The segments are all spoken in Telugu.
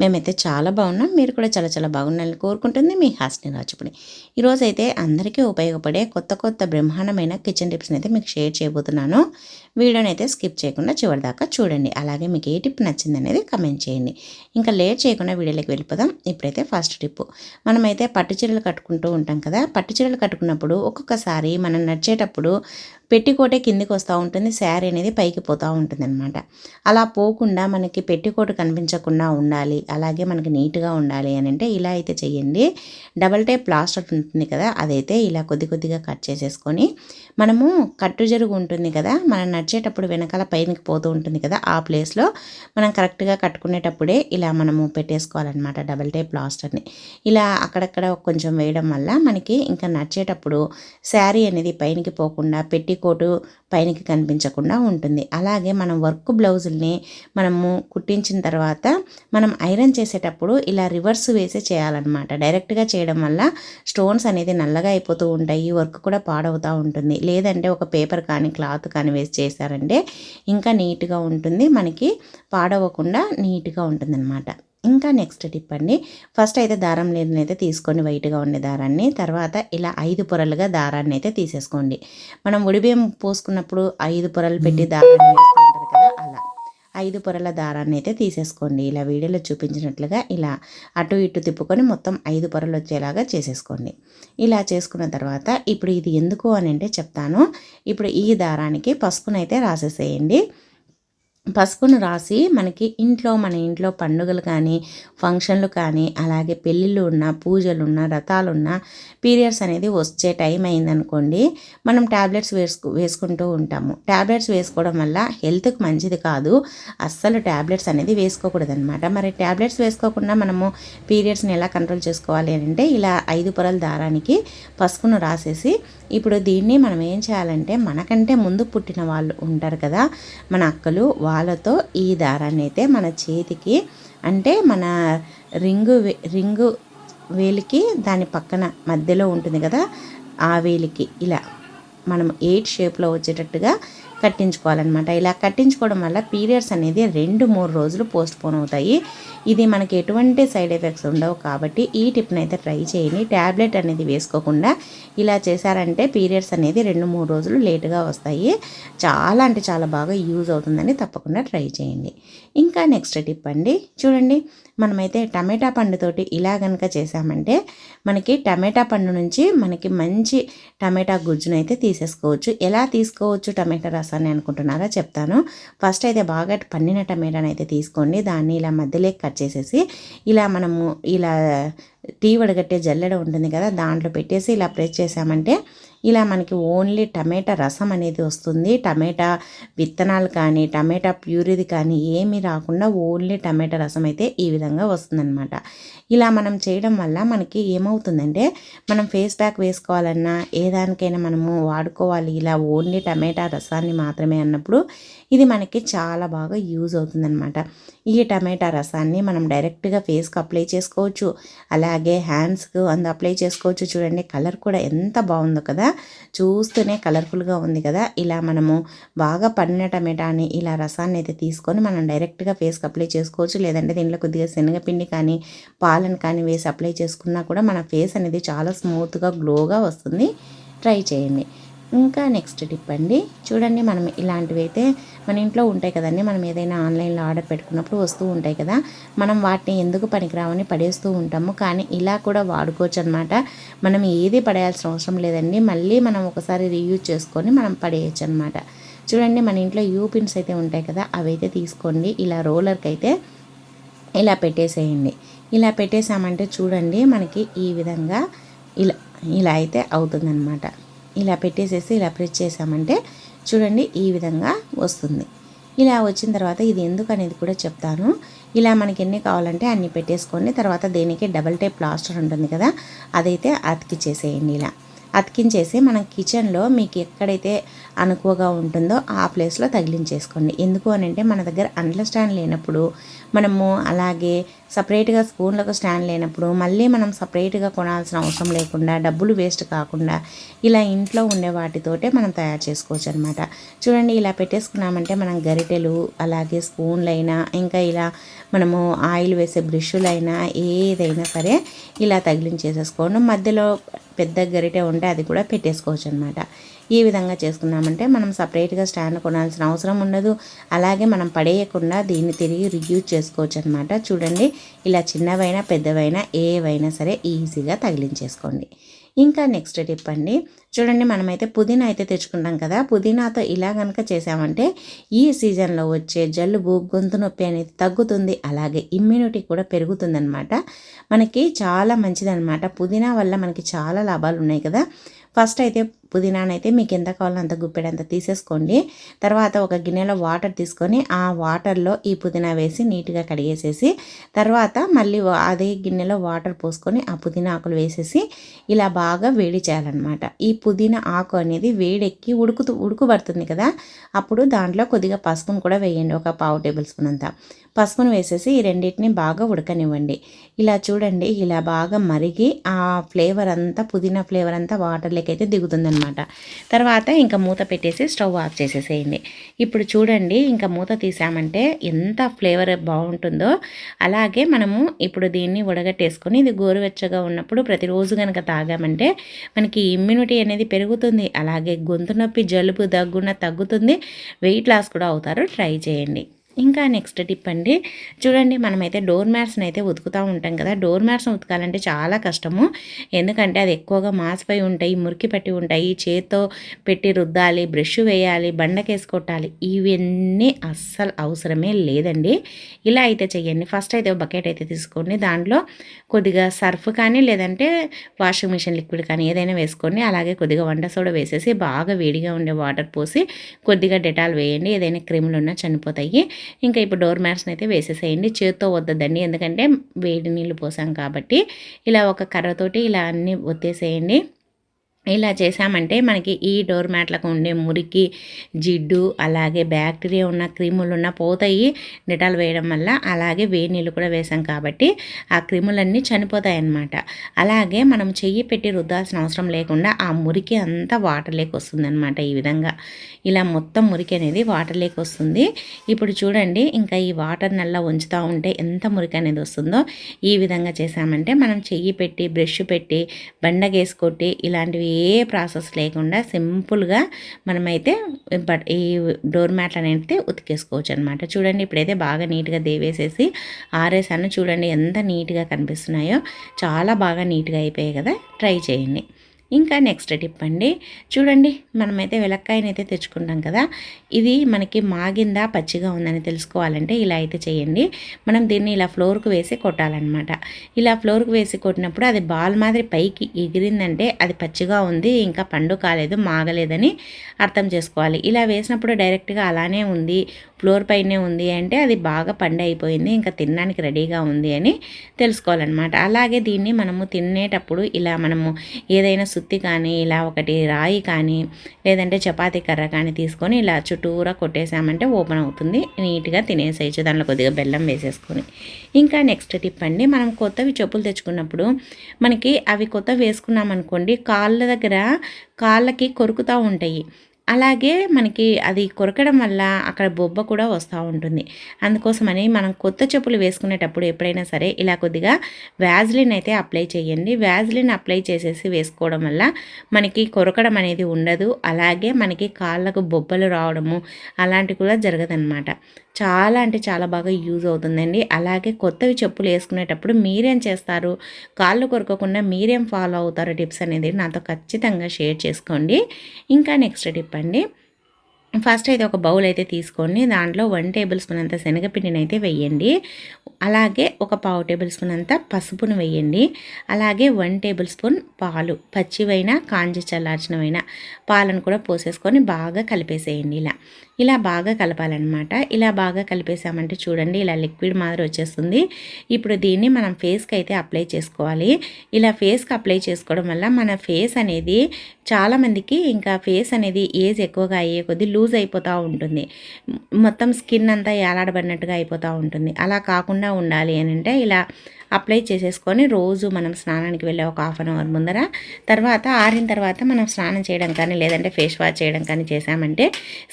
మేమైతే చాలా బాగున్నాం. మీరు కూడా చాలా చాలా బాగున్నారని కోరుకుంటుంది మీ హాస్ని రాజుపుని ఈరోజు అయితే అందరికీ ఉపయోగపడే కొత్త కొత్త బ్రహ్మాండమైన కిచెన్ టిప్స్ని అయితే మీకు షేర్ చేయబోతున్నాను. వీడియోని అయితే స్కిప్ చేయకుండా చివరి దాకా చూడండి. అలాగే మీకు ఏ టిప్ నచ్చింది అనేది కమెంట్ చేయండి. ఇంకా లేట్ చేయకుండా వీడియోలోకి వెళ్ళిపోదాం. ఇప్పుడైతే ఫస్ట్ టిప్. మనమైతే పట్టు చీరలు కట్టుకుంటూ ఉంటాం కదా. పట్టు చీరలు కట్టుకున్నప్పుడు ఒక్కొక్కసారి మనం నడిచేటప్పుడు పెట్టికోటే కిందికి వస్తూ ఉంటుంది. శారీ అనేది పైకి పోతూ ఉంటుంది అనమాట అలా పోకుండా మనకి పెట్టికోటు కనిపించకుండా ఉండాలి. అలాగే మనకి నీట్గా ఉండాలి అని అంటే ఇలా అయితే చేయండి. డబల్ టైప్ ప్లాస్టర్ ఉంటుంది కదా అదైతే ఇలా కొద్ది కొద్దిగా కట్ చేసేసుకొని మనము కట్టు జరుగు ఉంటుంది కదా మనం నడిచేటప్పుడు వెనకాల పైనకి పోతూ ఉంటుంది కదా ఆ ప్లేస్లో మనం కరెక్ట్గా కట్టుకునేటప్పుడే ఇలా మనము పెట్టేసుకోవాలన్నమాట డబల్ టైప్ ప్లాస్టర్ని. ఇలా అక్కడక్కడ కొంచెం వేయడం వల్ల మనకి ఇంకా నడిచేటప్పుడు శారీ అనేది పైనకి పోకుండా పెట్టి కోటు పైనకి కనిపించకుండా ఉంటుంది. అలాగే మనం వర్క్ బ్లౌజుల్ని మనము కుట్టించిన తర్వాత మనం ఐరన్ చేసేటప్పుడు ఇలా రివర్స్ వేసి చేయాలన్నమాట. డైరెక్ట్గా చేయడం వల్ల స్టోన్స్ అనేది నల్లగా అయిపోతూ ఉంటాయి వర్క్ కూడా పాడవుతూ ఉంటుంది. లేదంటే ఒక పేపర్ కానీ క్లాత్ కానీ వేసి చేశారంటే ఇంకా నీట్గా ఉంటుంది. మనకి పాడవకుండా నీట్గా ఉంటుందన్నమాట. ఇంకా నెక్స్ట్ టిప్ అండి. ఫస్ట్ అయితే దారం లేదని అయితే తీసుకొని వైట్గా ఉండే దారాన్ని తర్వాత ఇలా ఐదు పొరలుగా దారాన్ని అయితే తీసేసుకోండి. మనం ఉడిబియ్యం పోసుకున్నప్పుడు ఐదు పొరలు పెట్టి దారాన్ని వేసుకుంటారు కదా అలా. ఐదు పొరల దారాన్ని అయితే తీసేసుకోండి. ఇలా వీడియోలో చూపించినట్లుగా ఇలా అటు ఇటు తిప్పుకొని మొత్తం ఐదు పొరలు వచ్చేలాగా చేసేసుకోండి. ఇలా చేసుకున్న తర్వాత ఇప్పుడు ఇది ఎందుకు అని అంటే చెప్తాను. ఇప్పుడు ఈ దారానికి పసుపునైతే రాసేసేయండి. పసుపును రాసి మనకి ఇంట్లో మన ఇంట్లో పండుగలు కానీ ఫంక్షన్లు కానీ అలాగే పెళ్ళిళ్ళు ఉన్న పూజలు ఉన్న రథాలు ఉన్న పీరియడ్స్ అనేది వచ్చే టైం అయిందనుకోండి మనం ట్యాబ్లెట్స్ వేసుకు వేసుకుంటూ ఉంటాము. ట్యాబ్లెట్స్ వేసుకోవడం వల్ల హెల్త్కి మంచిది కాదు. అస్సలు ట్యాబ్లెట్స్ అనేది వేసుకోకూడదు అనమాట మరి ట్యాబ్లెట్స్ వేసుకోకుండా మనము పీరియడ్స్ని ఎలా కంట్రోల్ చేసుకోవాలి అంటే ఇలా ఐదు పొరల దారానికి పసుపును రాసేసి ఇప్పుడు దీన్ని మనం ఏం చేయాలంటే మనకంటే ముందు పుట్టిన వాళ్ళు ఉంటారు కదా మన అక్కలు పాలతో ఈ దారాన్ని అయితే మన చేతికి అంటే మన రింగు రింగు వేలికి దాని పక్కన మధ్యలో ఉంటుంది కదా ఆ వేలికి ఇలా మనం ఎయిట్ షేప్లో వచ్చేటట్టుగా కట్టించుకోవాలన్నమాట. ఇలా కట్టించుకోవడం వల్ల పీరియడ్స్ అనేది రెండు మూడు రోజులు పోస్ట్ పోన్ అవుతాయి. ఇది మనకి ఎటువంటి సైడ్ ఎఫెక్ట్స్ ఉండవు కాబట్టి ఈ టిప్ని అయితే ట్రై చేయండి. ట్యాబ్లెట్ అనేది వేసుకోకుండా ఇలా చేశారంటే పీరియడ్స్ అనేది రెండు మూడు రోజులు లేటుగా వస్తాయి. చాలా అంటే చాలా బాగా యూజ్ అవుతుందని తప్పకుండా ట్రై చేయండి. ఇంకా నెక్స్ట్ టిప్ అండి. చూడండి మనమైతే టమాటా పండుతోటి ఇలా కనుక చేసామంటే మనకి టమాటా పండు నుంచి మనకి మంచి టమాటా గుజ్జును అయితే తీసేసుకోవచ్చు. ఎలా తీసుకోవచ్చు టమాటా రసాన్ని అనుకుంటున్నారా చెప్తాను. ఫస్ట్ అయితే బాగా పండిన టమాటాని అయితే తీసుకోండి. దాన్ని ఇలా మధ్యలో కట్ చేసేసి ఇలా మనము ఇలా టీ వడగట్టే జల్లెడ ఉంటుంది కదా దాంట్లో పెట్టేసి ఇలా ప్రెస్ చేసామంటే ఇలా మనకి ఓన్లీ టమాటా రసం అనేది వస్తుంది. టమాటా విత్తనాలు కానీ టమాటా ప్యూరిది కానీ ఏమీ రాకుండా ఓన్లీ టమాటా రసం అయితే ఈ విధంగా వస్తుందన్నమాట. ఇలా మనం చేయడం వల్ల మనకి ఏమవుతుందంటే మనం ఫేస్ ప్యాక్ వేసుకోవాలన్నా ఏ దానికైనా మనము వాడుకోవాలి ఇలా ఓన్లీ టమాటా రసాన్ని మాత్రమే అన్నప్పుడు ఇది మనకి చాలా బాగా యూజ్ అవుతుందన్నమాట. ఈ టమాటా రసాన్ని మనం డైరెక్ట్గా ఫేస్కి అప్లై చేసుకోవచ్చు. అలాగే హ్యాండ్స్కు అందు అప్లై చేసుకోవచ్చు. చూడండి కలర్ కూడా ఎంత బాగుందో కదా! చూస్తూనే కలర్ఫుల్గా ఉంది కదా! ఇలా మనము బాగా పండిన టమాటాని ఇలా రసాన్ని అయితే తీసుకొని మనం డైరెక్ట్గా ఫేస్కి అప్లై చేసుకోవచ్చు. లేదంటే దీంట్లో కొద్దిగా శనగపిండి కానీ పాలను కానీ వేసి అప్లై చేసుకున్నా కూడా మన ఫేస్ అనేది చాలా స్మూత్గా గ్లోగా వస్తుంది. ట్రై చేయండి. ఇంకా నెక్స్ట్ టిప్ అండి. చూడండి మనం ఇలాంటివి అయితే మన ఇంట్లో ఉంటాయి కదండి. మనం ఏదైనా ఆన్లైన్లో ఆర్డర్ పెట్టుకున్నప్పుడు వస్తూ ఉంటాయి కదా. మనం వాటిని ఎందుకు పనికిరావని పడేస్తూ ఉంటాము. కానీ ఇలా కూడా వాడుకోవచ్చు అనమాట మనం ఏది పడేయాల్సిన అవసరం లేదండి. మళ్ళీ మనం ఒకసారి రీయూజ్ చేసుకొని మనం పడేయచ్చు అనమాట చూడండి మన ఇంట్లో యూ పిన్స్ అయితే ఉంటాయి కదా. అవి అయితే తీసుకోండి. ఇలా రోలర్కి అయితే ఇలా పెట్టేసేయండి. ఇలా పెట్టేసామంటే చూడండి మనకి ఈ విధంగా ఇలా ఇలా అయితే అవుతుందన్నమాట. ఇలా పెట్టేసేసి ఇలా ప్రెస్ చేసామంటే చూడండి ఈ విధంగా వస్తుంది. ఇలా వచ్చిన తర్వాత ఇది ఎందుకు అనేది కూడా చెప్తాను. ఇలా మనకి ఎన్ని కావాలంటే అన్ని పెట్టేసుకోండి తర్వాత దేనికి? డబల్ టేప్ ప్లాస్టర్ ఉంటుంది కదా అదైతే అతికి చేసేయండి ఇలా. అతికించేసి మనం కిచెన్లో మీకు ఎక్కడైతే అనుకువగా ఉంటుందో ఆ ప్లేస్లో తగిలించేసుకోండి. ఎందుకు అని అంటే మన దగ్గర అండ్ల స్టాండ్ లేనప్పుడు మనము అలాగే సపరేట్గా స్పూన్లకు స్టాండ్ లేనప్పుడు మళ్ళీ మనం సపరేట్గా కొనాల్సిన అవసరం లేకుండా డబ్బులు వేస్ట్ కాకుండా ఇలా ఇంట్లో ఉండే వాటితోటే మనం తయారు చేసుకోవచ్చు అనమాట చూడండి ఇలా పెట్టేసుకున్నామంటే మనం గరిటెలు అలాగే స్పూన్లైనా ఇంకా ఇలా మనము ఆయిల్ వేసే బ్రష్లైనా ఏదైనా సరే ఇలా తగిలించేసేసుకోండి. మధ్యలో పెద్ద గరిటె ఉంటే అది కూడా పెట్టేసుకోవచ్చు అనమాట ఈ విధంగా చేసుకున్నామంటే మనం సపరేట్గా స్టాండ్ కొనాల్సిన అవసరం ఉండదు. అలాగే మనం పడేయకుండా దీన్ని తిరిగి రియూజ్ చేసుకోవచ్చు అనమాట చూడండి ఇలా చిన్నవైనా పెద్దవైనా ఏవైనా సరే ఈజీగా తగిలించేసుకోండి. ఇంకా నెక్స్ట్ టిప్ అండి. చూడండి మనమైతే పుదీనా అయితే తెచ్చుకుంటాం కదా పుదీనాతో ఇలా కనుక చేసామంటే ఈ సీజన్లో వచ్చే జలుబు గొంతు నొప్పి అనేది తగ్గుతుంది అలాగే ఇమ్యూనిటీ కూడా పెరుగుతుందనమాట మనకి చాలా మంచిదనమాట పుదీనా వల్ల మనకి చాలా లాభాలు ఉన్నాయి కదా. ఫస్ట్ అయితే పుదీనానైతే మీకు ఎంత కావాలో అంత గుప్పెడంత తీసేసుకోండి. తర్వాత ఒక గిన్నెలో వాటర్ తీసుకొని ఆ వాటర్లో ఈ పుదీనా వేసి నీట్గా కడిగేసేసి తర్వాత మళ్ళీ అదే గిన్నెలో వాటర్ పోసుకొని ఆ పుదీనా ఆకులు వేసేసి ఇలా బాగా వేడి చేయాలన్నమాట. ఈ పుదీనా ఆకు అనేది వేడెక్కి ఉడుకుతూ ఉడుకుబడుతుంది కదా అప్పుడు దాంట్లో కొద్దిగా పసుపును కూడా వేయండి ఒక పావు టేబుల్ స్పూన్ అంతా. పసుపును వేసేసి ఈ రెండింటిని బాగా ఉడకనివ్వండి. ఇలా చూడండి ఇలా బాగా మరిగి ఆ ఫ్లేవర్ అంతా పుదీనా ఫ్లేవర్ అంతా వాటర్లోకి అయితే దిగుతుందనమాట తర్వాత ఇంకా మూత పెట్టేసి స్టవ్ ఆఫ్ చేసేసేయండి. ఇప్పుడు చూడండి ఇంకా మూత తీసామంటే ఎంత ఫ్లేవర్ బాగుంటుందో. అలాగే మనము ఇప్పుడు దీన్ని ఉడగట్టేసుకొని ఇది గోరువెచ్చగా ఉన్నప్పుడు ప్రతిరోజు కనుక తాగామంటే మనకి ఇమ్యూనిటీ అనేది పెరుగుతుంది. అలాగే గొంతు నొప్పి జలుబు దగ్గున తగ్గుతుంది. వెయిట్ లాస్ కూడా అవుతారు. ట్రై చేయండి. ఇంకా నెక్స్ట్ టిప్ అండి. చూడండి మనమైతే డోర్ మ్యాట్స్ని అయితే ఉతుకుతూ ఉంటాం కదా. డోర్ మ్యాట్స్ని ఉతకాలంటే చాలా కష్టము. ఎందుకంటే అది ఎక్కువగా మాసిపోయి ఉంటాయి మురికి పట్టి ఉంటాయి. చేత్తో పెట్టి రుద్దాలి బ్రష్ వేయాలి బండకేసి కొట్టాలి. ఇవన్నీ అస్సలు అవసరమే లేదండి. ఇలా అయితే చేయండి ఫస్ట్ అయితే బకెట్ అయితే తీసుకోండి. దాంట్లో కొద్దిగా సర్ఫ్ కానీ లేదంటే వాషింగ్ మిషన్ లిక్విడ్ కానీ ఏదైనా వేసుకోండి. అలాగే కొద్దిగా వంట సోడా వేసేసి బాగా వేడిగా ఉండే వాటర్ పోసి కొద్దిగా డెటాల్ వేయండి. ఏదైనా క్రిములు ఉన్నా చనిపోతాయి. ఇంకా ఇప్పుడు డోర్ మ్యాట్స్ని అయితే వేసేసేయండి. చేత్తో వద్దదండి. ఎందుకంటే వేడి నీళ్ళు పోసాం కాబట్టి ఇలా ఒక కర్రతోటి ఇలా అన్నీ ఒత్తేసేయండి. ఇలా చేసామంటే మనకి ఈ డోర్ మ్యాట్లకు ఉండే మురికి జిడ్డు అలాగే బ్యాక్టీరియా ఉన్న క్రిములు ఉన్న పోతాయి. డెటాల్ వేయడం వల్ల అలాగే వేడి నీళ్ళు కూడా వేసాం కాబట్టి ఆ క్రిములన్నీ చనిపోతాయి అన్నమాట అలాగే మనం చెయ్యి పెట్టి రుద్దాల్సిన అవసరం లేకుండా ఆ మురికి అంతా వాటర్ లేక వస్తుందన్నమాట ఈ విధంగా. ఇలా మొత్తం మురికి అనేది వాటర్ లేక వస్తుంది. ఇప్పుడు చూడండి ఇంకా ఈ వాటర్ నల్ల ఉంచుతూ ఉంటే ఎంత మురికి అనేది వస్తుందో ఈ విధంగా చేసామంటే మనం చెయ్యి పెట్టి బ్రష్ పెట్టి బండగేసుకొట్టి ఇలాంటివి ఏ ప్రాసెస్ లేకుండా సింపుల్గా మనమైతే బట్ ఈ డోర్ మ్యాట్లు అనేది ఉతికేసుకోవచ్చు అనమాట చూడండి ఇప్పుడైతే బాగా నీట్గా దేవేసేసి ఆరేసాను. చూడండి ఎంత నీట్గా కనిపిస్తున్నాయో. చాలా బాగా నీట్గా అయిపోయాయి కదా. ట్రై చేయండి. ఇంకా నెక్స్ట్ టిప్ అండి. చూడండి మనమైతే వెలక్కాయనైతే తెచ్చుకుంటాం కదా. ఇది మనకి మాగిందా పచ్చిగా ఉందని తెలుసుకోవాలంటే ఇలా అయితే చేయండి. మనం దీన్ని ఇలా ఫ్లోర్కు వేసి కొట్టాలన్నమాట. ఇలా ఫ్లోర్కు వేసి కొట్టినప్పుడు అది బాల్ మాదిరి పైకి ఎగిరిందంటే అది పచ్చిగా ఉంది ఇంకా పండు కాలేదు మాగలేదని అర్థం చేసుకోవాలి. ఇలా వేసినప్పుడు డైరెక్ట్గా అలానే ఉంది ఫ్లోర్ పైనే ఉంది అంటే అది బాగా పండు అయిపోయింది ఇంకా తినడానికి రెడీగా ఉంది అని తెలుసుకోవాలన్నమాట. అలాగే దీన్ని మనము తినేటప్పుడు ఇలా మనము ఏదైనా సుత్తి కానీ ఇలా ఒకటి రాయి కానీ లేదంటే చపాతీ కర్ర కానీ తీసుకొని ఇలా చుట్టూరా కొట్టేసామంటే ఓపెన్ అవుతుంది. నీట్గా తినేసేయచ్చు దాంట్లో కొద్దిగా బెల్లం వేసేసుకొని. ఇంకా నెక్స్ట్ టిప్ అండి మనం కొత్తవి చెప్పులు తెచ్చుకున్నప్పుడు మనకి అవి కొత్త వేసుకున్నాం అనుకోండి కాళ్ళ దగ్గర కాళ్ళకి కొరుకుతూ ఉంటాయి. అలాగే మనకి అది కొరకడం వల్ల అక్కడ బొబ్బ కూడా వస్తూ ఉంటుంది. అందుకోసమని మనం కొత్త చెప్పులు వేసుకునేటప్పుడు ఎప్పుడైనా సరే ఇలా కొద్దిగా వ్యాజ్లిన్ అయితే అప్లై చేయండి. వ్యాజ్లిన్ అప్లై చేసేసి వేసుకోవడం వల్ల మనకి కొరకడం అనేది ఉండదు. అలాగే మనకి కాళ్ళకు బొబ్బలు రావడము అలాంటివి కూడా జరగదన్నమాట. చాలా అంటే చాలా బాగా యూజ్ అవుతుందండి. అలాగే కొత్తవి చెప్పులు వేసుకునేటప్పుడు మీరేం చేస్తారు? కాళ్ళు కొరకకుండా మీరేం ఫాలో అవుతారో? టిప్స్ అనేది నాతో ఖచ్చితంగా షేర్ చేసుకోండి. ఇంకా నెక్స్ట్ టిప్ అండి. ఫస్ట్ అయితే ఒక బౌల్ అయితే తీసుకోండి. దాంట్లో వన్ టేబుల్ స్పూన్ అంత శనగపిండిని అయితే వేయండి. అలాగే ఒక పావు టేబుల్ స్పూన్ అంత పసుపును వేయండి. అలాగే వన్ టేబుల్ స్పూన్ పాలు పచ్చివైనా కాంచి చల్లార్చినవైనా పాలను కూడా పోసేసుకొని బాగా కలిపేసేయండి ఇలా. ఇలా బాగా కలపాలన్నమాట. ఇలా బాగా కలిపేసామంటే చూడండి ఇలా లిక్విడ్ మాదిరి వచ్చేస్తుంది. ఇప్పుడు దీన్ని మనం ఫేస్కి అయితే అప్లై చేసుకోవాలి. ఇలా ఫేస్కి అప్లై చేసుకోవడం వల్ల మన ఫేస్ అనేది చాలామందికి ఇంకా ఫేస్ అనేది ఏజ్ ఎక్కువగా అయ్యే కొద్దీ లూజ్ అయిపోతూ ఉంటుంది. మొత్తం స్కిన్ అంతా ఏలాడబడినట్టుగా అయిపోతూ ఉంటుంది. అలా కాకుండా ఉండాలి అని అంటే ఇలా అప్లై చేసేసుకొని రోజు మనం స్నానానికి వెళ్ళే ఒక హాఫ్ అన్ అవర్ ముందర తర్వాత ఆరిన తర్వాత మనం స్నానం చేయడం కానీ లేదంటే ఫేస్ వాష్ చేయడం కానీ చేసామంటే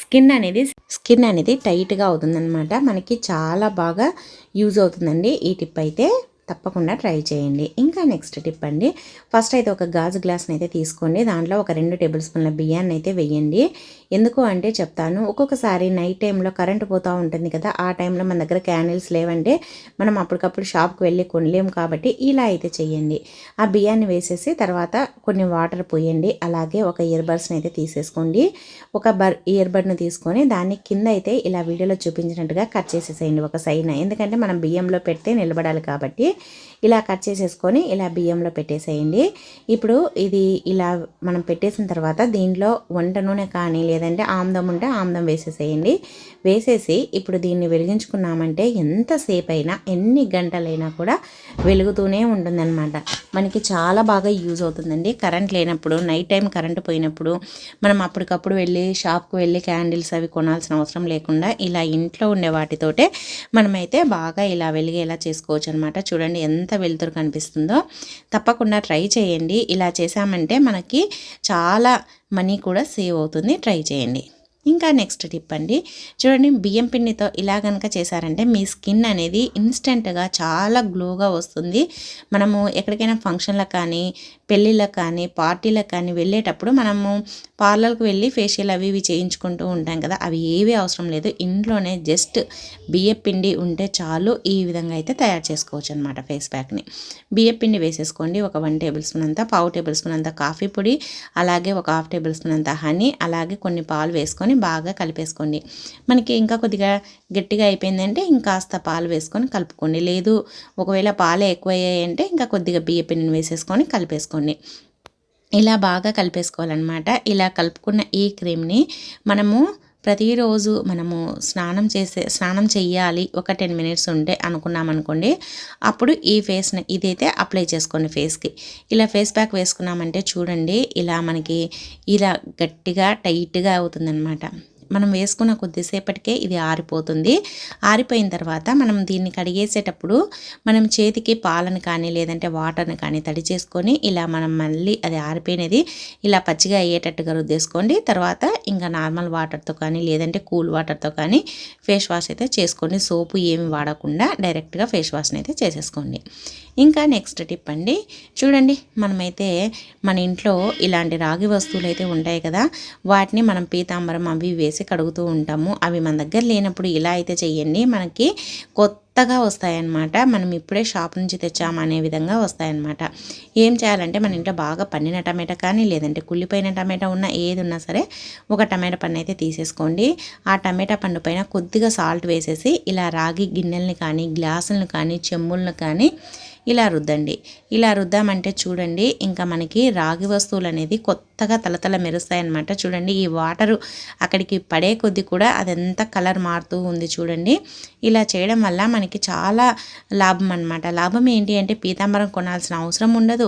స్కిన్ అనేది స్కిన్ అనేది టైట్గా అవుతుందన్నమాట. మనకి చాలా బాగా యూజ్ అవుతుందండి ఈ టిప్ అయితే. తప్పకుండా ట్రై చేయండి. ఇంకా నెక్స్ట్ టిప్ అండి. ఫస్ట్ అయితే ఒక గాజు గ్లాస్ని అయితే తీసుకోండి. దాంట్లో ఒక రెండు టేబుల్ స్పూన్ల బియ్యాన్ని అయితే వేయండి. ఎందుకు అంటే చెప్తాను. ఒక్కొక్కసారి నైట్ టైంలో కరెంట్ పోతూ ఉంటుంది కదా ఆ టైంలో మన దగ్గర క్యాండిల్స్ లేవంటే మనం అప్పటికప్పుడు షాప్కి వెళ్ళి కొనలేము కాబట్టి ఇలా అయితే చేయండి. ఆ బియ్యాన్ని వేసేసి తర్వాత కొన్ని వాటర్ పోయండి. అలాగే ఒక ఇయర్బడ్స్ని అయితే తీసేసుకోండి. ఒక బర్ ఇయర్ తీసుకొని దాన్ని కింద అయితే ఇలా వీడియోలో చూపించినట్టుగా కట్ చేసేసేయండి ఒక సైడ్న ఎందుకంటే మనం బియ్యంలో పెడితే నిలబడాలి కాబట్టి ఇలా కట్ చేసేసుకొని ఇలా బియ్యంలో పెట్టేసేయండి. ఇప్పుడు ఇది ఇలా మనం పెట్టేసిన తర్వాత దీంట్లో వంట నూనె కానీ లేదంటే ఆమ్దం ఉంటే ఆమ్దం వేసేసేయండి. వేసేసి ఇప్పుడు దీన్ని వెలిగించుకున్నామంటే ఎంతసేపు అయినా ఎన్ని గంటలైనా కూడా వెలుగుతూనే ఉంటుందన్నమాట. మనకి చాలా బాగా యూజ్ అవుతుందండి. కరెంట్ లేనప్పుడు నైట్ టైం కరెంట్ పోయినప్పుడు మనం అప్పటికప్పుడు వెళ్ళి షాప్కి వెళ్ళి క్యాండిల్స్ అవి కొనాల్సిన అవసరం లేకుండా ఇలా ఇంట్లో ఉండే వాటితోటే మనమైతే బాగా ఇలా వెలిగేలా చేసుకోవచ్చు అనమాట చూడండి. ఎంత వెలుతురు కనిపిస్తుందో. తప్పకుండా ట్రై చేయండి. ఇలా చేసామంటే మనకి చాలా మనీ కూడా సేవ్ అవుతుంది. ట్రై చేయండి. ఇంకా నెక్స్ట్ టిప్ అండి. చూడండి బియ్యం పిండితో ఇలా కనుక చేశారంటే మీ స్కిన్ అనేది ఇన్స్టెంట్గా చాలా గ్లోగా వస్తుంది. మనము ఎక్కడికైనా ఫంక్షన్లకు కానీ పెళ్ళిళ్ళకి కానీ పార్టీలకు కానీ వెళ్ళేటప్పుడు మనము పార్లర్కి వెళ్ళి ఫేషియల్ అవి ఇవి చేయించుకుంటూ ఉంటాం కదా. అవి ఏవి అవసరం లేదు. ఇంట్లోనే జస్ట్ బియ్యం పిండి ఉంటే చాలు ఈ విధంగా అయితే తయారు చేసుకోవచ్చు అనమాట ఫేస్ ప్యాక్ని. బియ్యం పిండి వేసేసుకోండి. ఒక వన్ టేబుల్ స్పూన్ అంతా పావు టేబుల్ స్పూన్ అంతా కాఫీ పొడి అలాగే ఒక హాఫ్ టేబుల్ స్పూన్ అంతా హనీ అలాగే కొన్ని పాలు వేసుకొని బాగా కలిపేసుకోండి. మనకి ఇంకా కొద్దిగా గట్టిగా అయిపోయిందంటే ఇంకాస్త పాలు వేసుకొని కలుపుకోండి. లేదు ఒకవేళ పాలు ఎక్కువయ్యాయంటే ఇంకా కొద్దిగా బియ్య పిండిని వేసేసుకొని కలిపేసుకోండి. ఇలా బాగా కలిపేసుకోవాలన్నమాట. ఇలా కలుపుకున్న ఈ క్రీమ్ని మనము ప్రతిరోజు మనము స్నానం చేసే స్నానం చేయాలి ఒక టెన్ మినిట్స్ ఉంటే అనుకున్నాం అనుకోండి అప్పుడు ఈ ఫేస్ని ఇదైతే అప్లై చేసుకోండి ఫేస్కి. ఇలా ఫేస్ ప్యాక్ వేసుకున్నామంటే చూడండి ఇలా మనకి ఇలా గట్టిగా టైట్గా అవుతుందన్నమాట. మనం వేసుకున్న కొద్దిసేపటికే ఇది ఆరిపోతుంది. ఆరిపోయిన తర్వాత మనం దీన్ని కడిగేసేటప్పుడు మనం చేతికి పాలను కానీ లేదంటే వాటర్ని కానీ తడి చేసుకొని ఇలా మనం మళ్ళీ అది ఆరిపోయినది ఇలా పచ్చిగా అయ్యేటట్టుగా రుద్దేసుకోండి. తర్వాత ఇంకా నార్మల్ వాటర్తో కానీ లేదంటే కూల్ వాటర్తో కానీ ఫేస్ వాష్ అయితే చేసుకోండి. సోపు ఏమి వాడకుండా డైరెక్ట్గా ఫేస్ వాష్ని అయితే చేసేసుకోండి. ఇంకా నెక్స్ట్ టిప్ అండి. చూడండి మనమైతే మన ఇంట్లో ఇలాంటి రాగి వస్తువులు అయితే ఉంటాయి కదా వాటిని మనం పీతాంబరం అవి వేసి కడుగుతూ ఉంటాము. అవి మన దగ్గర లేనప్పుడు ఇలా అయితే చేయండి మనకి కొత్తగా వస్తాయన్నమాట. మనం ఇప్పుడే షాప్ నుంచి తెచ్చామనే అనే విధంగా వస్తాయన్నమాట. ఏం చేయాలంటే మన ఇంట్లో బాగా పండిన టమాటా కానీ లేదంటే కుళ్ళిపోయిన టమాటా ఉన్న ఏది ఉన్నా సరే ఒక టమాటా పండు అయితే తీసేసుకోండి. ఆ టమాటా పండు పైన కొద్దిగా సాల్ట్ వేసేసి ఇలా రాగి గిన్నెల్ని కానీ గ్లాసులను కానీ చెమ్ములను కానీ ఇలా రుద్దండి. ఇలా రుద్దామంటే చూడండి ఇంకా మనకి రాగి వస్తువులు అనేది కొత్తగా తలతల మెరుస్తాయన్నమాట. చూడండి ఈ వాటరు అక్కడికి పడే కొద్దీ కూడా అదంతా కలర్ మారుతూ ఉంది చూడండి. ఇలా చేయడం వల్ల మనకి చాలా లాభం అనమాట లాభం ఏంటి అంటే పీతాంబరం కొనాల్సిన అవసరం ఉండదు.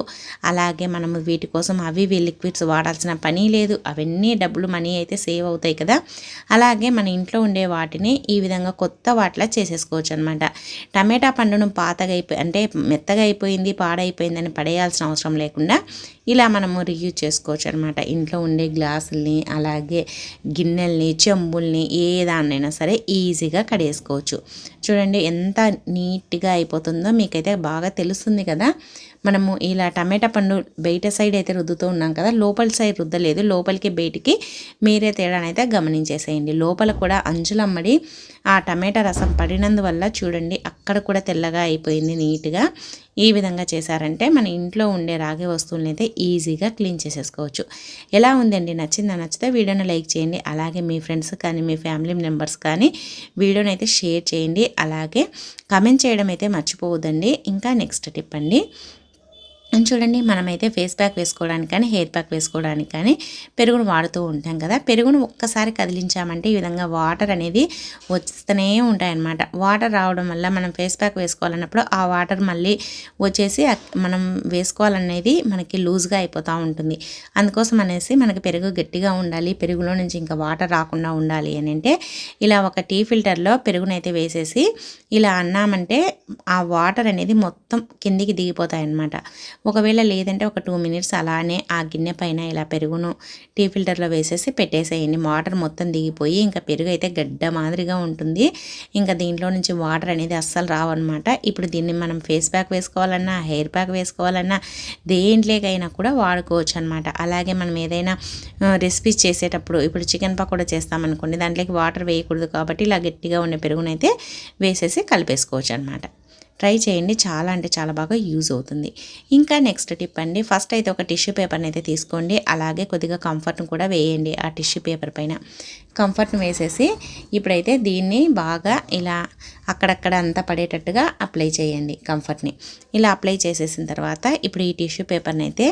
అలాగే మనము వీటి కోసం అవి ఇవి లిక్విడ్స్ వాడాల్సిన పని లేదు. అవన్నీ డబ్బులు మనీ అయితే సేవ్ అవుతాయి కదా. అలాగే మన ఇంట్లో ఉండే వాటిని ఈ విధంగా కొత్త వాటిలా చేసేసుకోవచ్చు అనమాట టమాటా పండును పాతగా అయిపోయి అంటే మెత్త మెత్తగా అయిపోయింది పాడైపోయిందని పడేయాల్సిన అవసరం లేకుండా ఇలా మనము రియూజ్ చేసుకోవచ్చు అనమాట ఇంట్లో ఉండే గ్లాసుల్ని అలాగే గిన్నెల్ని చెంబుల్ని ఏ దాన్నైనా సరే ఈజీగా కడేసుకోవచ్చు. చూడండి ఎంత నీట్గా అయిపోతుందో మీకైతే బాగా తెలుస్తుంది కదా. మనము ఇలా టమాటా పండు బయట సైడ్ అయితే రుద్దుతూ ఉన్నాం కదా లోపల సైడ్ రుద్దలేదు. లోపలికి బయటికి మీరే తేడానైతే గమనించేసేయండి. లోపల కూడా అంచులమ్మడి ఆ టమాటా రసం పడినందువల్ల చూడండి అక్కడ కూడా తెల్లగా అయిపోయింది నీట్గా. ఈ విధంగా చేశారంటే మన ఇంట్లో ఉండే రాగి వస్తువులని అయితే ఈజీగా క్లీన్ చేసేసుకోవచ్చు. ఎలా ఉందండి? నచ్చిందా? నచ్చితే వీడియోని లైక్ చేయండి. అలాగే మీ ఫ్రెండ్స్ కానీ మీ ఫ్యామిలీ మెంబర్స్ కానీ వీడియోని అయితే షేర్ చేయండి. అలాగే కమెంట్ చేయడం అయితే మర్చిపోవద్దండి. ఇంకా నెక్స్ట్ టిప్ అండి. చూడండి మనమైతే ఫేస్ ప్యాక్ వేసుకోవడానికి కానీ హెయిర్ ప్యాక్ వేసుకోవడానికి కానీ పెరుగును వాడుతూ ఉంటాం కదా. పెరుగును ఒక్కసారి కదిలించామంటే ఈ విధంగా వాటర్ అనేది వస్తూనే ఉంటాయన్నమాట. వాటర్ రావడం వల్ల మనం ఫేస్ ప్యాక్ వేసుకోవాలన్నప్పుడు ఆ వాటర్ మళ్ళీ వచ్చేసి మనం వేసుకోవాలనేది మనకి లూజ్గా అయిపోతూ ఉంటుంది. అందుకోసం అనేసి మనకి పెరుగు గట్టిగా ఉండాలి పెరుగులో నుంచి ఇంకా వాటర్ రాకుండా ఉండాలి అని అంటే ఇలా ఒక టీ ఫిల్టర్లో పెరుగునైతే వేసేసి ఇలా అన్నామంటే ఆ వాటర్ అనేది మొత్తం కిందికి దిగిపోతాయి అన్నమాట ఒకవేళ లేదంటే ఒక టూ మినిట్స్ అలానే ఆ గిన్నె పైన ఇలా పెరుగును టీ ఫిల్టర్లో వేసేసి పెట్టేసేయండి. వాటర్ మొత్తం దిగిపోయి ఇంకా పెరుగు అయితే గడ్డ మాదిరిగా ఉంటుంది. ఇంకా దీంట్లో నుంచి వాటర్ అనేది అస్సలు రావన్నమాట. ఇప్పుడు దీన్ని మనం ఫేస్ ప్యాక్ వేసుకోవాలన్నా హెయిర్ ప్యాక్ వేసుకోవాలన్నా దేంట్లోకైనా కూడా వాడుకోవచ్చు అనమాట అలాగే మనం ఏదైనా రెసిపీస్ చేసేటప్పుడు ఇప్పుడు చికెన్ పకోడా చేస్తామనుకోండి దాంట్లోకి వాటర్ వేయకూడదు కాబట్టి ఇలా గట్టిగా ఉన్న పెరుగునైతే వేసేసి కలిపేసుకోవచ్చు అనమాట ట్రై చేయండి. చాలా అంటే చాలా బాగా యూజ్ అవుతుంది. ఇంకా నెక్స్ట్ టిప్ అండి. ఫస్ట్ అయితే ఒక టిష్యూ పేపర్ని అయితే తీసుకోండి. అలాగే కొద్దిగా కంఫర్ట్ను కూడా వేయండి ఆ టిష్యూ పేపర్ పైన. కంఫర్ట్ని వేసేసి ఇప్పుడైతే దీన్ని బాగా ఇలా అక్కడక్కడ అంతా పడేటట్టుగా అప్లై చేయండి కంఫర్ట్ని. ఇలా అప్లై చేసేసిన తర్వాత ఇప్పుడు ఈ టిష్యూ పేపర్ని అయితే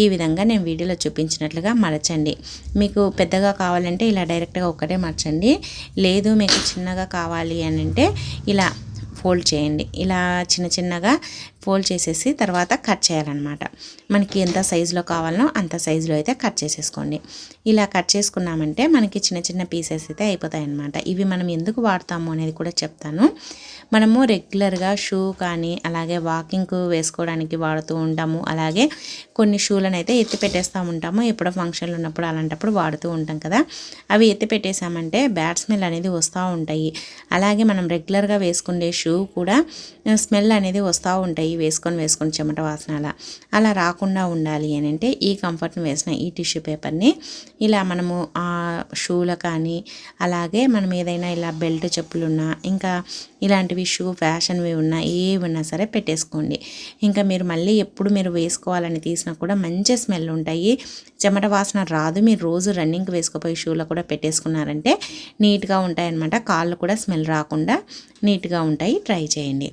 ఈ విధంగా నేను వీడియోలో చూపించినట్లుగా మరచండి. మీకు పెద్దగా కావాలంటే ఇలా డైరెక్ట్గా ఒక్కటే మరచండి. లేదు మీకు చిన్నగా కావాలి అని అంటే ఇలా ఫోల్డ్ చేయండి. ఇలా చిన్న చిన్నగా ఫోల్డ్ చేసేసి తర్వాత కట్ చేయాలన్నమాట. మనకి ఎంత సైజులో కావాలనో అంత సైజులో అయితే కట్ చేసేసుకోండి. ఇలా కట్ చేసుకున్నామంటే మనకి చిన్న చిన్న పీసెస్ అయితే అయిపోతాయి అన్నమాట ఇవి మనం ఎందుకు వాడతాము అనేది కూడా చెప్తాను. మనము రెగ్యులర్గా షూ కానీ అలాగే వాకింగ్కు వేసుకోవడానికి వాడుతూ ఉంటాము. అలాగే కొన్ని షూలను అయితే ఎత్తి పెట్టేస్తూ ఉంటాము. ఎప్పుడో ఫంక్షన్లు ఉన్నప్పుడు అలాంటప్పుడు వాడుతూ ఉంటాం కదా. అవి ఎత్తి పెట్టేసామంటే బ్యాడ్ స్మెల్ అనేది వస్తూ ఉంటాయి. అలాగే మనం రెగ్యులర్గా వేసుకునే షూ కూడా స్మెల్ అనేది వస్తూ ఉంటాయి. వేసుకొని వేసుకొని చెమట వాసన అలా అలా రాకుండా ఉండాలి అని అంటే ఈ కంఫర్ట్ని వేసిన ఈ టిష్యూ పేపర్ని. ఇలా మనము ఆ షూల కానీ అలాగే మనం ఏదైనా ఇలా బెల్ట్ చెప్పులున్నా ఇంకా ఇలాంటివి షూ ఫ్యాషన్వి ఉన్నా ఏవి ఉన్నా సరే పెట్టేసుకోండి. ఇంకా మీరు మళ్ళీ ఎప్పుడు మీరు వేసుకోవాలని తీసినా కూడా మంచి స్మెల్ ఉంటాయి. చెమట వాసన రాదు. మీరు రోజు రన్నింగ్కి వేసుకుపోయి షూలో కూడా పెట్టేసుకున్నారంటే నీట్గా ఉంటాయన్నమాట. కాళ్ళు కూడా స్మెల్ రాకుండా నీట్గా ఉంటాయి. ట్రై చేయండి.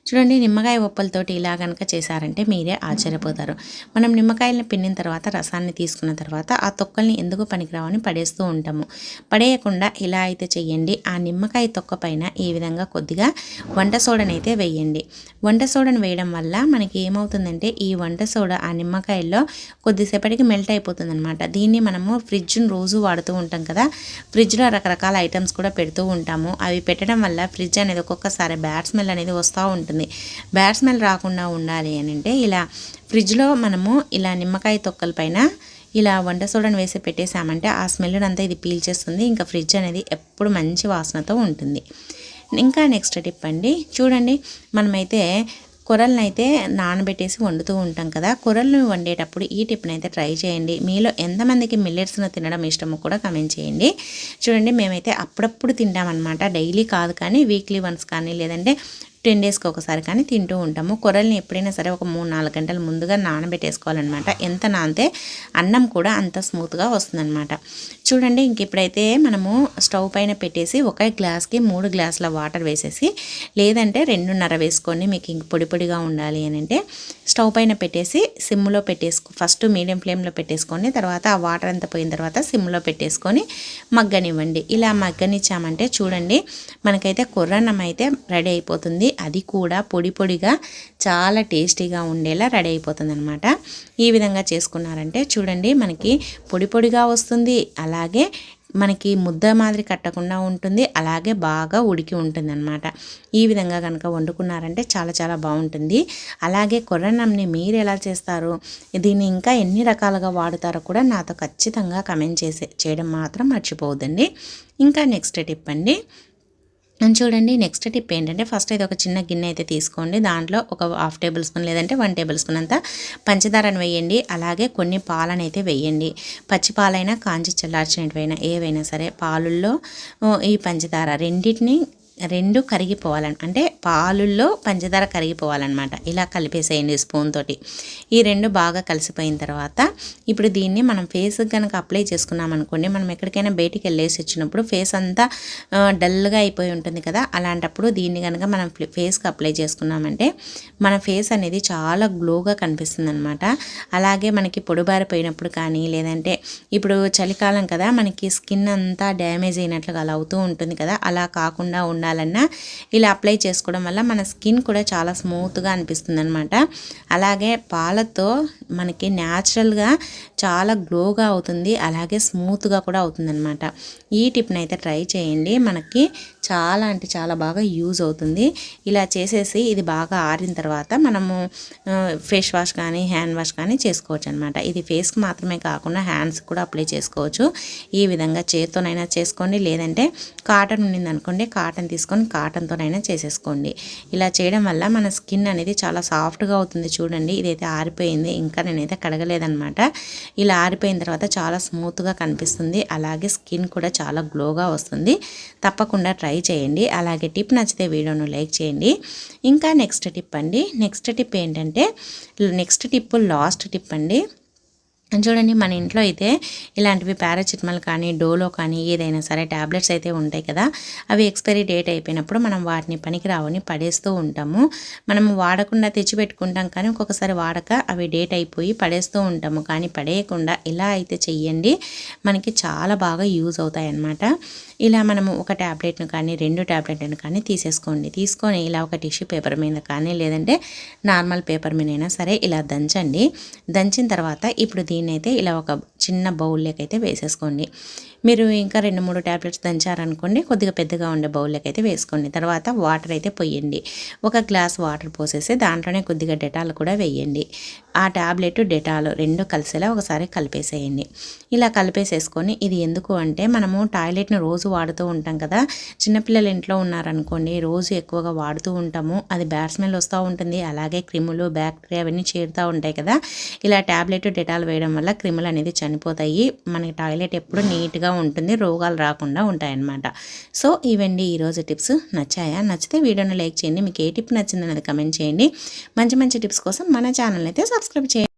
చూడండి నిమ్మకాయ ఉప్పలతోటి ఇలా కనుక చేశారంటే మీరే ఆశ్చర్యపోతారు. మనం నిమ్మకాయలను పిన్నిన తర్వాత రసాన్ని తీసుకున్న తర్వాత ఆ తొక్కల్ని ఎందుకు పనికిరావని పడేస్తూ ఉంటాము. పడేయకుండా ఇలా అయితే చెయ్యండి. ఆ నిమ్మకాయ తొక్క పైన ఈ విధంగా కొద్దిగా వంట సోడని అయితే వేయండి. వంట సోడను వేయడం వల్ల మనకి ఏమవుతుందంటే ఈ వంట సోడా ఆ నిమ్మకాయల్లో కొద్దిసేపటికి మెల్ట్ అయిపోతుంది అనమాట దీన్ని మనము ఫ్రిడ్జ్ను రోజు వాడుతూ ఉంటాం కదా. ఫ్రిడ్జ్లో రకరకాల ఐటమ్స్ కూడా పెడుతూ ఉంటాము. అవి పెట్టడం వల్ల ఫ్రిడ్జ్ అనేది ఒక్కొక్కసారి బ్యాడ్ స్మెల్ అనేది వస్తూ ఉంటుంది. బ్యాడ్ స్మెల్ రాకుండా ఉండాలి అని అంటే ఇలా ఫ్రిడ్జ్లో మనము ఇలా నిమ్మకాయ తొక్కల పైన ఇలా వంట సోడాను వేసి పెట్టేసామంటే ఆ స్మెల్ అంతా ఇది పీల్చేస్తుంది. ఇంకా ఫ్రిడ్జ్ అనేది ఎప్పుడు మంచి వాసనతో ఉంటుంది. ఇంకా నెక్స్ట్ టిప్ అండి. చూడండి మనమైతే కూరలను అయితే నానబెట్టేసి వండుతూ ఉంటాం కదా. కూరలను వండేటప్పుడు ఈ టిప్ని అయితే ట్రై చేయండి. మీలో ఎంతమందికి మిల్లెట్స్ను తినడం ఇష్టమో కూడా కమెంట్ చేయండి. చూడండి మేమైతే అప్పుడప్పుడు తింటామన్నమాట. డైలీ కాదు కానీ వీక్లీ వన్స్ కానీ లేదంటే టెన్ డేస్కి ఒకసారి కానీ తింటూ ఉంటాము. కొరల్ని ఎప్పుడైనా సరే ఒక మూడు నాలుగు గంటల ముందుగా నానబెట్టేసుకోవాలన్నమాట. ఎంత నానితే అన్నం కూడా అంత స్మూత్గా వస్తుందన్నమాట. చూడండి ఇంక ఇప్పుడైతే మనము స్టవ్ పైన పెట్టేసి ఒక గ్లాస్కి మూడు గ్లాసుల వాటర్ వేసేసి లేదంటే రెండున్నర వేసుకొని మీకు ఇంక పొడి పొడిగా ఉండాలి అని అంటే స్టవ్ పైన పెట్టేసి సిమ్లో పెట్టేసుకో ఫస్ట్ మీడియం ఫ్లేమ్లో పెట్టేసుకొని తర్వాత ఆ వాటర్ అంతా పోయిన తర్వాత సిమ్లో పెట్టేసుకొని మగ్గనివ్వండి. ఇలా మగ్గనిచ్చామంటే చూడండి మనకైతే కుర్రన్నం అయితే రెడీ అయిపోతుంది. అది కూడా పొడి పొడిగా చాలా టేస్టీగా ఉండేలా రెడీ అయిపోతుంది అనమాట ఈ విధంగా చేసుకున్నారంటే చూడండి మనకి పొడి పొడిగా వస్తుంది అలాగే మనకి ముద్ద మాదిరి కట్టకుండా ఉంటుంది అలాగే బాగా ఉడికి ఉంటుంది అనమాట ఈ విధంగా కనుక వండుకున్నారంటే చాలా చాలా బాగుంటుంది. అలాగే కొర్రన్నంని మీరు ఎలా చేస్తారు దీన్ని ఇంకా ఎన్ని రకాలుగా వాడుతారో కూడా నాతో ఖచ్చితంగా కమెంట్ చేసే చేయడం మాత్రం మర్చిపోవద్దండి. ఇంకా నెక్స్ట్ టిప్ అండి చూడండి నెక్స్ట్ టిప్ ఏంటంటే ఫస్ట్ అయితే ఒక చిన్న గిన్నె అయితే తీసుకోండి. దాంట్లో ఒక హాఫ్ టేబుల్ స్పూన్ లేదంటే వన్ టేబుల్ స్పూన్ అంతా పంచదారను వేయండి. అలాగే కొన్ని పాలను అయితే వేయండి. పచ్చి పాలైనా కాంచి చల్లార్చినటువైనా ఏవైనా సరే పాలుల్లో ఈ పంచదార రెండింటిని రెండు కరిగిపోవాలని అంటే పాలుల్లో పంచదార కరిగిపోవాలన్నమాట. ఇలా కలిపేసేయండి స్పూన్ తోటి. ఈ రెండు బాగా కలిసిపోయిన తర్వాత ఇప్పుడు దీన్ని మనం ఫేస్ కనుక అప్లై చేసుకున్నాం అనుకోండి మనం ఎక్కడికైనా బయటికి వెళ్ళేసి వచ్చినప్పుడు ఫేస్ అంతా డల్గా అయిపోయి ఉంటుంది కదా అలాంటప్పుడు దీన్ని కనుక మనం ఫేస్కి అప్లై చేసుకున్నామంటే మన ఫేస్ అనేది చాలా గ్లోగా కనిపిస్తుంది అనమాట అలాగే మనకి పొడిబారిపోయినప్పుడు కానీ లేదంటే ఇప్పుడు చలికాలం కదా మనకి స్కిన్ అంతా డ్యామేజ్ అయినట్లుగా అలా అవుతూ ఉంటుంది కదా అలా కాకుండా ఉండాలన్నా ఇలా అప్లై చేసుకోవడం వల్ల మన స్కిన్ కూడా చాలా స్మూత్గా అనిపిస్తుంది అనమాట అలాగే పాలతో మనకి న్యాచురల్గా చాలా గ్లోగా అవుతుంది అలాగే స్మూత్గా కూడా అవుతుందన్నమాట. ఈ టిప్ని అయితే ట్రై చేయండి. మనకి చాలా అంటే చాలా బాగా యూజ్ అవుతుంది. ఇలా చేసేసి ఇది బాగా ఆరిన తర్వాత మనము ఫేస్ వాష్ కానీ హ్యాండ్ వాష్ కానీ చేసుకోవచ్చు అనమాట ఇది ఫేస్కి మాత్రమే కాకుండా హ్యాండ్స్కి కూడా అప్లై చేసుకోవచ్చు. ఈ విధంగా చేతితోనైనా చేసుకోండి లేదంటే కాటన్ ఉండిందనుకోండి కాటన్ తీసుకొని కాటన్తోనైనా చేసేసుకోండి. ఇలా చేయడం వల్ల మన స్కిన్ అనేది చాలా సాఫ్ట్గా అవుతుంది చూడండి. ఇదైతే ఆరిపోయింది ఇంకా నేనైతే కడగలేదనమాట ఇలా ఆరిపోయిన తర్వాత చాలా స్మూత్గా కనిపిస్తుంది. అలాగే స్కిన్ కూడా చాలా గ్లోగా వస్తుంది. తప్పకుండా ట్రై చేయండి. అలాగే టిప్ నచ్చితే వీడియోను లైక్ చేయండి. ఇంకా నెక్స్ట్ టిప్ అండి. నెక్స్ట్ టిప్ ఏంటంటే నెక్స్ట్ టిప్ లాస్ట్ టిప్ అండి. చూడండి మన ఇంట్లో అయితే ఇలాంటివి పారాసిటమాల్ కానీ డోలో కానీ ఏదైనా సరే ట్యాబ్లెట్స్ అయితే ఉంటాయి కదా. అవి ఎక్స్పైరీ డేట్ అయిపోయినప్పుడు మనం వాటిని పనికి రావని పడేస్తూ ఉంటాము. మనం వాడకుండా తెచ్చిపెట్టుకుంటాం కానీ ఒక్కొక్కసారి వాడక అవి డేట్ అయిపోయి పడేస్తూ ఉంటాము. కానీ పడేయకుండా ఇలా అయితే చెయ్యండి. మనకి చాలా బాగా యూజ్ అవుతాయి అన్నమాట ఇలా మనము ఒక ట్యాబ్లెట్ను కానీ రెండు ట్యాబ్లెట్లను కానీ తీసేసుకోండి. తీసుకొని ఇలా ఒక టిష్యూ పేపర్ మీద కానీ లేదంటే నార్మల్ పేపర్ మీద అయినా సరే ఇలా దంచండి. దంచిన తర్వాత ఇప్పుడు దీన్ని అయితే ఇలా ఒక చిన్న బౌల్లోకి అయితే వేసేసుకోండి. మీరు ఇంకా రెండు మూడు ట్యాబ్లెట్స్ దంచారనుకోండి కొద్దిగా పెద్దగా ఉండే బౌల్లోకి అయితే వేసుకోండి. తర్వాత వాటర్ అయితే పొయ్యండి. ఒక గ్లాస్ వాటర్ పోసేసి దాంట్లోనే కొద్దిగా డెటాల్ కూడా వేయండి. ఆ ట్యాబ్లెట్ డెటాల్ రెండు కలిసేలా ఒకసారి కలిపేసేయండి. ఇలా కలిపేసేసుకొని ఇది ఎందుకు అంటే మనము టాయిలెట్ని రోజు వాడుతూ ఉంటాం కదా చిన్నపిల్లలు ఇంట్లో ఉన్నారనుకోండి రోజు ఎక్కువగా వాడుతూ ఉంటాము. అది బ్యాడ్ స్మెల్ వస్తూ ఉంటుంది. అలాగే క్రిములు బ్యాక్టీరియా అవన్నీ చేరుతూ ఉంటాయి కదా. ఇలా ట్యాబ్లెట్ డెటాల్ వేయడం వల్ల క్రిములు అనేది చనిపోతాయి. మనకి టాయిలెట్ ఎప్పుడు నీట్గా ఉంటుంది రోగాలు రాకుండా ఉంటాయన్నమాట. సో ఇవండి ఈరోజు టిప్స్. నచ్చాయా? నచ్చితే వీడియోని లైక్ చేయండి. మీకు ఏ టిప్ నచ్చిందనేది కమెంట్ చేయండి. మంచి మంచి టిప్స్ కోసం మన ఛానల్ అయితే సబ్స్క్రైబ్ చేయండి.